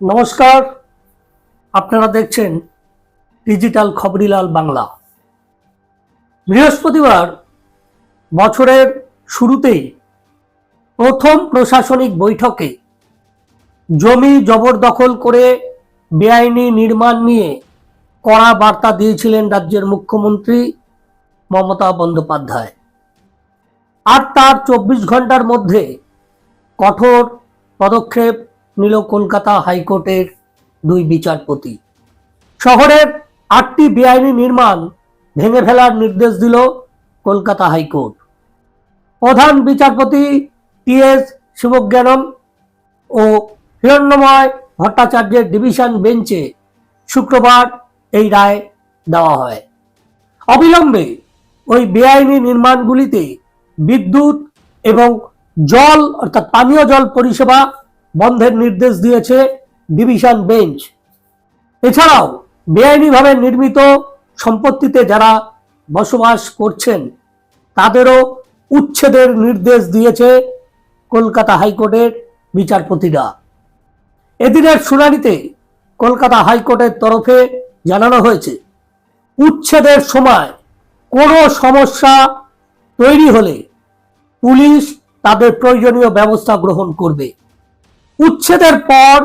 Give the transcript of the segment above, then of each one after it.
নমস্কার। আপনারা দেখছেন ডিজিটাল খবরিলাল বাংলা। বৃহস্পতিবার বছরের শুরুতেই প্রথম প্রশাসনিক বৈঠকে জমি জবরদখল করে বেআইনি নির্মাণ নিয়ে কড়া বার্তা দিয়েছিলেন রাজ্যের মুখ্যমন্ত্রী মমতা বন্দ্যোপাধ্যায়। আর তার চব্বিশ ঘণ্টার মধ্যে কঠোর পদক্ষেপ নিল কলকাতা হাইকোর্টের দুই বিচারপতি। শহরের আটটি বেআইনি নির্মাণ ভেঙে ফেলার নির্দেশ দিল কলকাতা হাইকোর্ট। প্রধান বিচারপতি টি এস শিবজ্ঞানম ও হিরণ্যময় ভট্টাচার্যের ডিভিশন বেঞ্চে শুক্রবার এই রায় দেওয়া হয়। অবিলম্বে ওই বেআইনি নির্মাণগুলিতে বিদ্যুৎ এবং জল অর্থাৎ পানীয় জল পরিষেবা বন্ধের নির্দেশ দিয়েছে ডিভিশন বেঞ্চ। এছাড়াও, বেআইনিভাবে নির্মিত সম্পত্তিতে যারা বসবাস করছেন, তাদেরও উচ্ছেদের নির্দেশ দিয়েছে কলকাতা হাইকোর্টের বিচারপতিরা। এদিনের শুনানিতে কলকাতা হাইকোর্টের তরফে জানানো হয়েছে, উচ্ছেদের সময় কোনো সমস্যা তৈরি হলে পুলিশ তাদের প্রয়োজনীয় ব্যবস্থা গ্রহণ করবে। উচ্ছেদের পর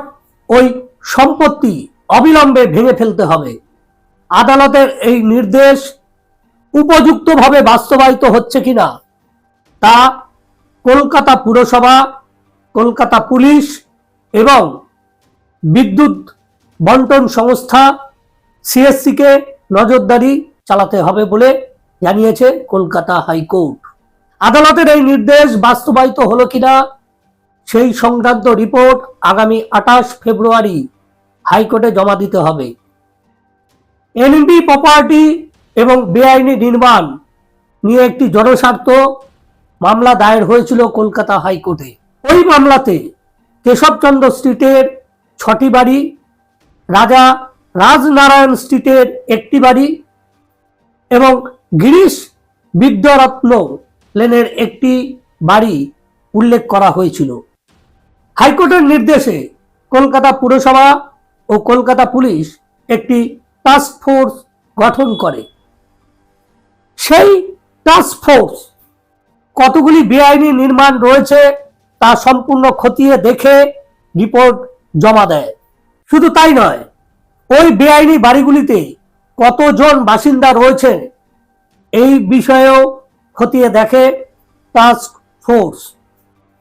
ওই সম্পত্তি অবিলম্বে ভেঙে ফেলতে হবে। আদালতের এই নির্দেশ উপযুক্তভাবে বাস্তবায়িত হচ্ছে কিনা তা কলকাতা পুরসভা, কলকাতা পুলিশ এবং বিদ্যুৎ বন্টন সংস্থা সিএসসিকে নজরদারি চালাতে হবে বলে জানিয়েছে কলকাতা হাইকোর্ট। আদালতের এই নির্দেশ বাস্তবায়িত হলো কিনা সেই সংক্রান্ত রিপোর্ট আগামী আঠাশ ফেব্রুয়ারি হাইকোর্টে জমা দিতে হবে। এনবি প্রপার্টি এবং বেআইনি নির্মাণ নিয়ে একটি জনস্বার্থ মামলা দায়ের হয়েছিল কলকাতা হাইকোর্টে। ওই মামলাতে কেশবচন্দ্র স্ট্রিটের ছটি বাড়ি, রাজা রাজনারায়ণ স্ট্রিটের একটি বাড়ি এবং গিরিশ বিদ্যারত্ন লেনের একটি বাড়ি উল্লেখ করা হয়েছিল। হাইকোর্টের নির্দেশে কলকাতা পুরসভা ও কলকাতা পুলিশ একটি টাস্ক ফোর্স গঠন করে। সেই টাস্ক ফোর্স কতগুলি বেআইনি নির্মাণ রয়েছে তা সম্পূর্ণ খতিয়ে দেখে রিপোর্ট জমা দেয়। শুধু তাই নয়, ওই বেআইনি বাড়িগুলিতে কতজন বাসিন্দা রয়েছে এই বিষয়েও খতিয়ে দেখে টাস্ক ফোর্স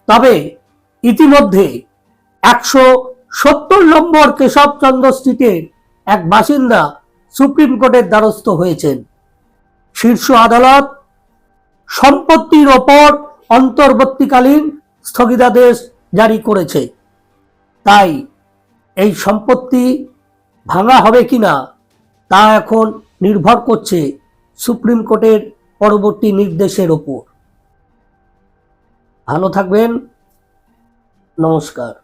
তবে ইতিমধ্যে একশো সত্তর নম্বর কেশবচন্দ্র স্ট্রিটের এক বাসিন্দা সুপ্রিম কোর্টের দ্বারস্থ হয়েছেন। শীর্ষ আদালত সম্পত্তির ওপর অন্তর্বর্তীকালীন স্থগিতাদেশ জারি করেছে। তাই এই সম্পত্তি ভাঙা হবে কিনা তা এখন নির্ভর করছে সুপ্রিম কোর্টের পরবর্তী নির্দেশের ওপর। ভালো থাকবেন। নমস্কার।